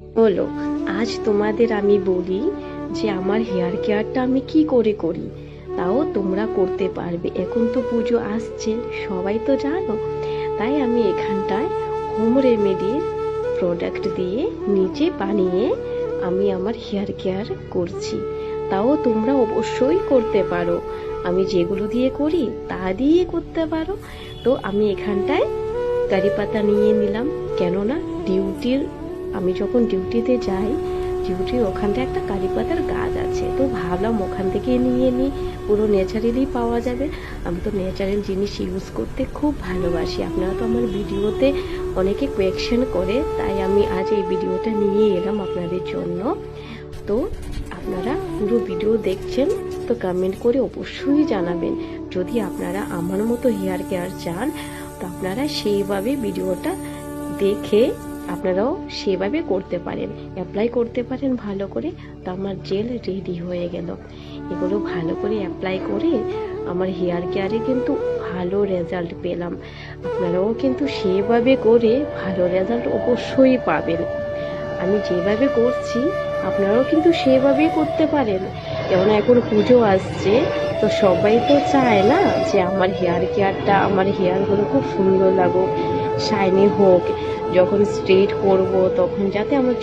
হলো আজ তোমাদের আমি বলি যে আমার হেয়ার কেয়ারটা আমি কি করে করি? তাও তোমরা করতে পারবে। এখন তো পুজো আসছে, সবাই তো জানো। তাই আমি এখানটায় হোম রেমেডির প্রোডাক্ট দিয়ে নিজে বানিয়ে আমি আমার হেয়ার কেয়ার করছি। তাও তোমরা অবশ্যই করতে পারো। আমি যেগুলো দিয়ে করি, তা দিয়ে করতে পারো। তো আমি এখানটায় কারি পাতা নিয়ে নিলাম। কেননা ডিউটির আমি যখন ডিউটিতে যাই, ডিউটির ওখানটা একটা কারি পাতার গাছ আছে, তো ভাবলাম ওখান থেকে নিয়ে নিই পুরো ন্যাচারালি পাওয়া যাবে। আমি তো ন্যাচারাল জিনিস ইউজ করতে খুব ভালোবাসি। আপনারা তো আমার ভিডিওতে অনেকে কোয়েকশন করে, তাই আমি আজ এই ভিডিওটা নিয়ে এলাম আপনাদের জন্য। তো আপনারা পুরো ভিডিও দেখছেন, তো কমেন্ট করে অবশ্যই জানাবেন। যদি আপনারা আমার মতো হেয়ার কেয়ার চান, তো আপনারা সেইভাবে ভিডিওটা দেখে আপনারাও সেভাবে করতে পারেন অ্যাপ্লাই করতে পারেন ভালো করে। তো আমার জেল রেডি হয়ে গেল। এগুলো ভালো করে অ্যাপ্লাই করে আমার হেয়ার কেয়ারে কিন্তু ভালো রেজাল্ট পেলাম। আপনারাও কিন্তু সেভাবে করে ভালো রেজাল্ট অবশ্যই পাবেন। আমি যেভাবে করছি, আপনারাও কিন্তু সেভাবেই করতে পারেন। যেমন এখন পুজো আসছে, তো সবাই তো চায় না যে আমার হেয়ার কেয়ারটা আমার হেয়ারগুলো খুব সুন্দর লাগুক শাইনি হোক। যখন স্ট্রেট করব তখন যাতে আমার